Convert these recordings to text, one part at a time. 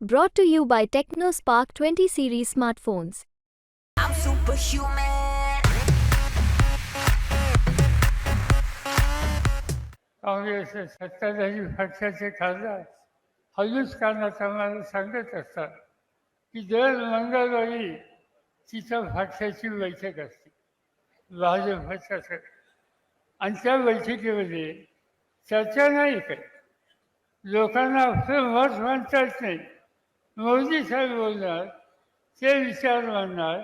Brought to you by TechnoSpark 20 series smartphones. I'm superhuman. Congress सत्ताधारी पक्षाचे खासदार हलूच कानात आम्हाला सांगत असतात की दर मंगळवारी तिथं पक्षाची बैठक असते भाजपच्या सगळ्या आणि त्या बैठकीमध्ये चर्चा नाही काही लोकांना आपलं मत मांडता येत नाही मोदी साहेब बोलणार ते विचार मांडणार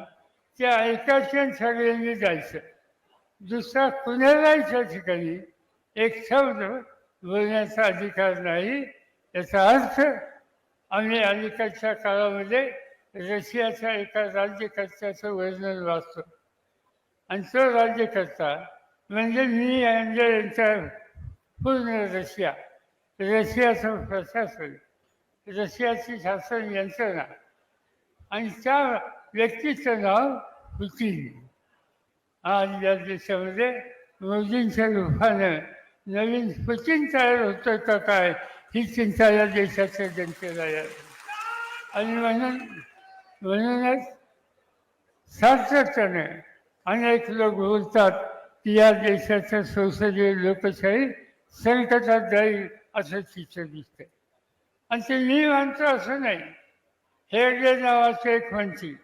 ते ऐकायचे सगळ्यांनी जायचं. दुसरा कुणालाही त्या ठिकाणी एक शब्द बोलण्याचा अधिकार नाही याचा अर्थ आम्ही अलीकडच्या काळामध्ये रशियाच्या एका राज्यकर्त्याचं वर्णन वाचतो. आणि तो राज्यकर्ता म्हणजे मी यांच्या पूर्ण रशिया रशियाचं प्रशासन. रशियाची शासन यंत्रणा आणि त्या व्यक्तीचं नाव पुतीन आज या देशामध्ये मोदींच्या रूपानं नवीन पुतीन तयार होतं का काय ही चिंता या देशाच्या जनतेला आहे. आणि म्हणून म्हणूनच सातत्याने अनेक लोक बोलतात की या देशाच्या संसदीय लोकशाही संकटात जाईल असं चित्र दिसतंय आणि ते मी म्हणतो असं नाही. हेगडे नावाचे एक म्हणतील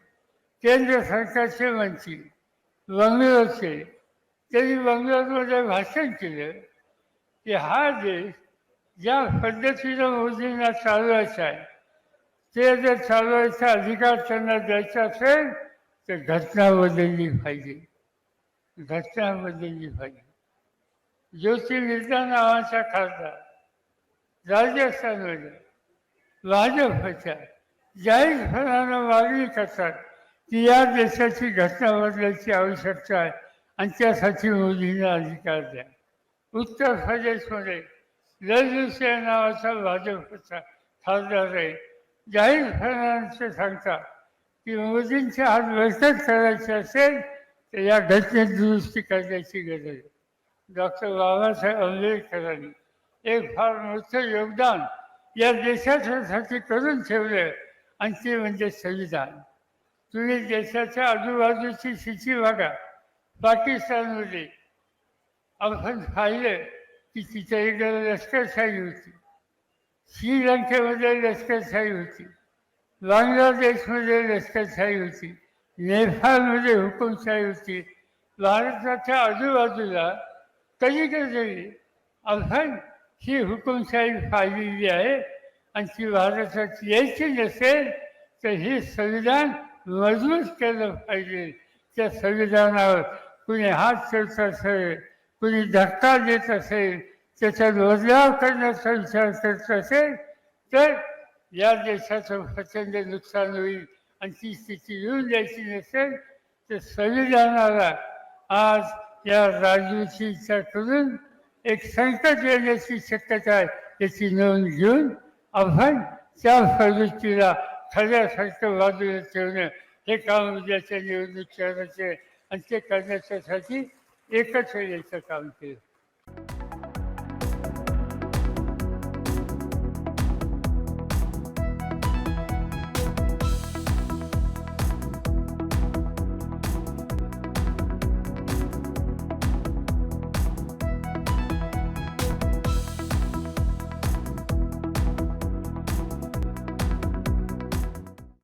केंद्र सरकारचे म्हणतील बंगलोरचे त्यांनी बंगलोरमध्ये भाषण केलं की हा देश ज्या पद्धतीनं मोदींना चालवायचा आहे ते जर चालवायचा अधिकार त्यांना द्यायचा असेल तर घटना बदलली पाहिजे. घटना बदलली पाहिजे. ज्योतिर्विद्या नावाचा खासदार राजस्थानमध्ये भाजपच्या जाहीरपणानं मागणी करतात. की या देशाची घटना बदलायची आवश्यकता आहे. आणि त्यासाठी मोदींना अधिकार द्या. उत्तर प्रदेशमध्ये लल्लू नावाचा भाजपचा खासदार आहे. जाहीरपणानं सांगतात की मोदींच्या हात बळकट करायचे असेल तर या घटनेत दुरुस्ती करण्याची गरज आहे. डॉक्टर बाबासाहेब आंबेडकरांनी एक फार मोठं योगदान या देशासाठी करून ठेवलं आणि ते म्हणजे संविधान. तुम्ही देशाच्या आजूबाजूची स्थिती बघा. पाकिस्तानमध्ये आपण पाहिलं की तिच्या इकडे लष्करशाही होती. श्रीलंकेमध्ये लष्करशाही होती. बांगलादेशमध्ये लष्करशाही होती. नेपाळमध्ये हुकुमशाही होती. भारताच्या आजूबाजूला कधी कधी आपण ही हुकुमशाही पाहिलेली आहे आणि ती भारतात यायची नसेल तर हे संविधान मजबूत केलं पाहिजे. त्या संविधानावर कुणी हात ठेवत असेल कुणी धक्का देत असेल त्याचा बदलाव करण्याचा विचार करत असेल तर या देशाचं प्रचंड नुकसान होईल आणि ती स्थिती येऊन द्यायची नसेल तर संविधानाला आज या राजूची इच्छा करून एक संकट येण्याची शक्यता आहे याची नोंद घेऊन आपण त्या प्रवृत्तीला खऱ्यासारखं बाजूला ठेवणं हे काम उद्याच्या निवडणूक करण्याचे आणि ते करण्याच्यासाठी एकत्र यायचं काम केलं.